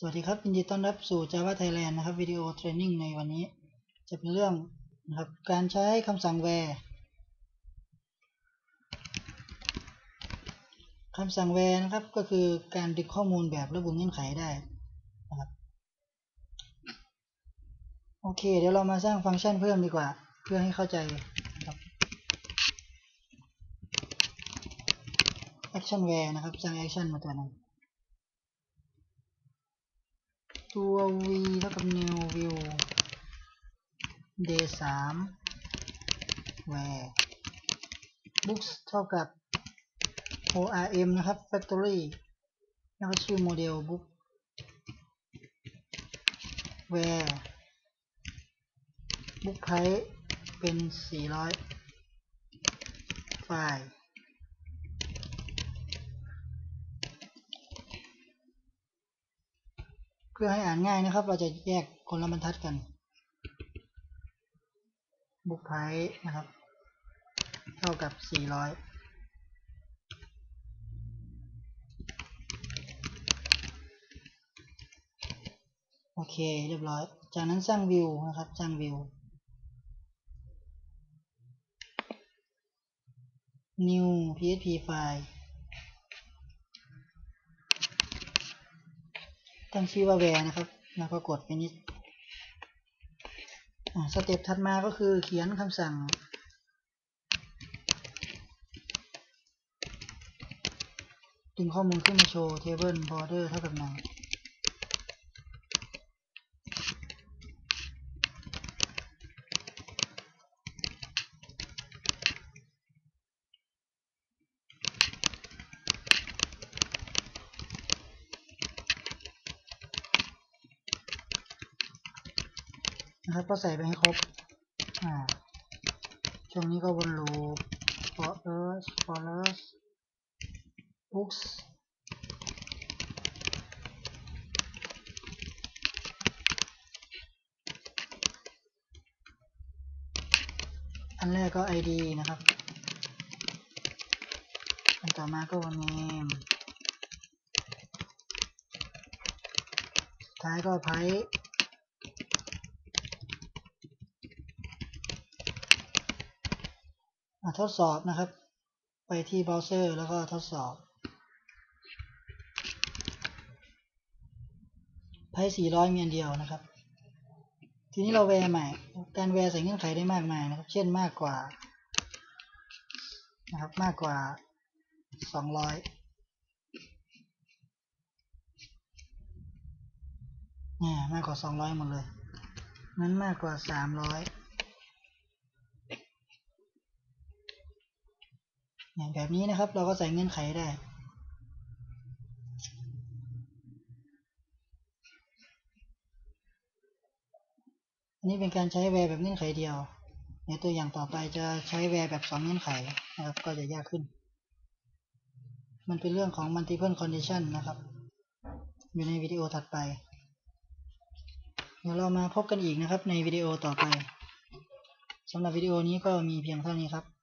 สวัสดีครับยินดีต้อนรับสู่ Java Thailand นะครับวิดีโอเทรนนิ่งในวันนี้ จะเป็นเรื่องนะครับการใช้คำสั่ง where คำสั่ง where นะครับก็คือการดึงข้อมูลแบบระบุเงื่อนไขได้นะครับโอเค เดี๋ยวเรามาสร้างฟังก์ชันเพิ่มดีกว่า เพื่อให้เข้าใจนะครับ action where นะครับสร้าง action มาตัวหนึง ตัว v เท่ากับ new view day 3 where books เท่ากับ orm นะครับ factory แล้วก็ชื่อโมเดล book where book price เป็น 400 ไฟล์ พื่อให้อ่านง่ายนะครับ เราจะแยกคนละบรรทัดกัน บุกไพนะครับ เท่ากับ 400โอเค เรียบร้อย จากนั้นสร้างวิวนะครับ สร้างวิว new php file ตั้งชื่อว่าแวร์นะครับ แล้วก็กด finish อ่าสเต็ปถัดมาก็คือเขียนคำสั่ง ดึงข้อมูลขึ้นมาโชว์ table border เท่ากับหนึ่ง นะครับ ก็ใส่ไปให้ครบ อ่า ช่วงนี้ก็วนลูป for us for us books อันแรกก็ id นะครับ อันต่อมาก็ name ท้ายก็ price อะ ทดสอบนะครับ ไปที่เบราว์เซอร์แล้วก็ทดสอบ ไพ่400 มีอันเดียวนะครับ ทีนี้เราแวร์ใหม่ การแวร์ใส่เงื่อนไขได้มากมายนะครับ เช่นมากกว่านะครับมากกว่า 200เนี่ยมากกว่า200หมดเลย นั้นมากกว่า300 เนี่ยแบบนี้นะครับ เราก็ใส่เงื่อนไขได้ อันนี้เป็นการใช้แวร์แบบเงื่อนไขเดียว ในตัวอย่างต่อไปจะใช้แวร์แบบสองเงื่อนไขนะครับ ก็จะยากขึ้น มันเป็นเรื่องของ multiple condition นะครับ อยู่ในวิดีโอถัดไป เดี๋ยวเรามาพบกันอีกนะครับในวิดีโอต่อไปสำหรับวิดีโอนี้ก็มีเพียงเท่านี้ครับ